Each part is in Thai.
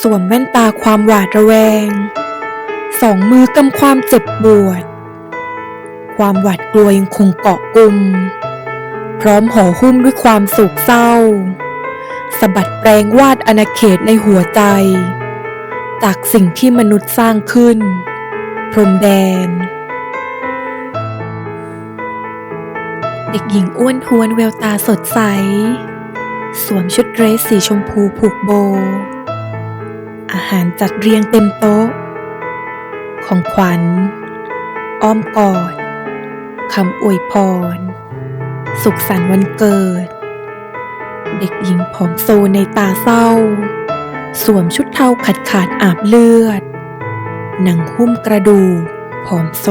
สวมแว่นตาความหวาดระแวง สองมือกำความเจ็บปวด ความหวาดกลัวยังคงเกาะกลุ่ม พร้อมห่อหุ้มด้วยความโศกเศร้าสะบัดแปลงวาดอาณาเขตในหัวใจ จากสิ่งที่มนุษย์สร้างขึ้น พรมแดน เด็กหญิงอ้วนทวนแววตาสดใส สวมชุดเดรสสีชมพูผูกโบ อาหารจัดเรียงเต็มโต๊ะ ของขวัญ อ้อมกอดคำอวยพร สุขสันต์วันเกิด เด็กหญิงผอมโซในตาเศร้า สวมชุดเทาขาดขาดอาบเลือด หนังหุ้มกระดูกผอมโซ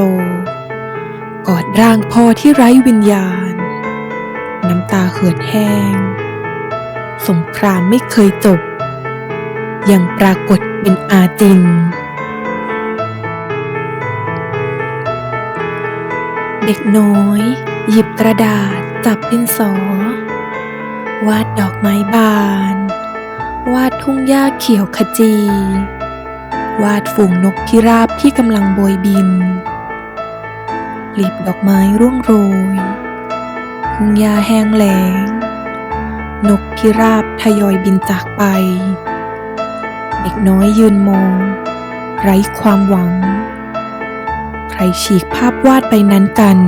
กอดร่างพ่อที่ไร้วิญญาณ น้ำตาเหือดแห้ง สงครามไม่เคยจบ ยังปรากฏเป็นอาจิน เด็กน้อย หยิบกระดาษจับดินสอ วาดดอกไม้บาน วาดทุ่งหญ้าเขียวขจี วาดฝูงนกพิราบที่กำลังโบยบินกลีบดอกไม้ร่วงโรย ทุ่งหญ้าแห้งแล้ง นกพิราบทยอยบินจากไป เด็กน้อยยืนมอง ไร้ความหวัง ใครฉีกภาพวาดไปนั้นกัน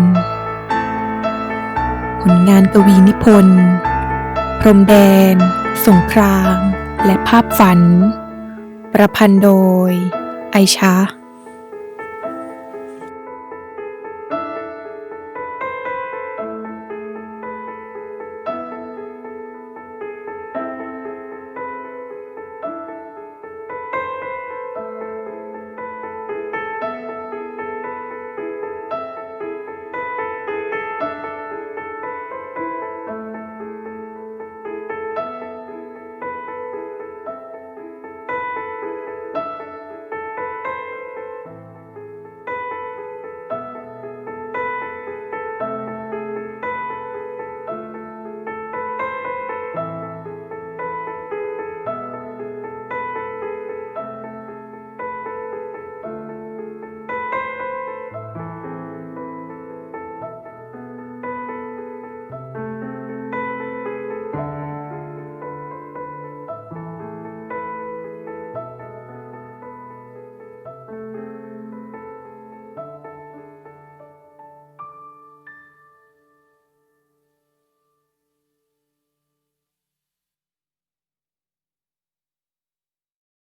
ผลงานกวีนิพนธ์ พรมแดน สงคราม และภาพฝัน ประพันธ์โดย ไอชา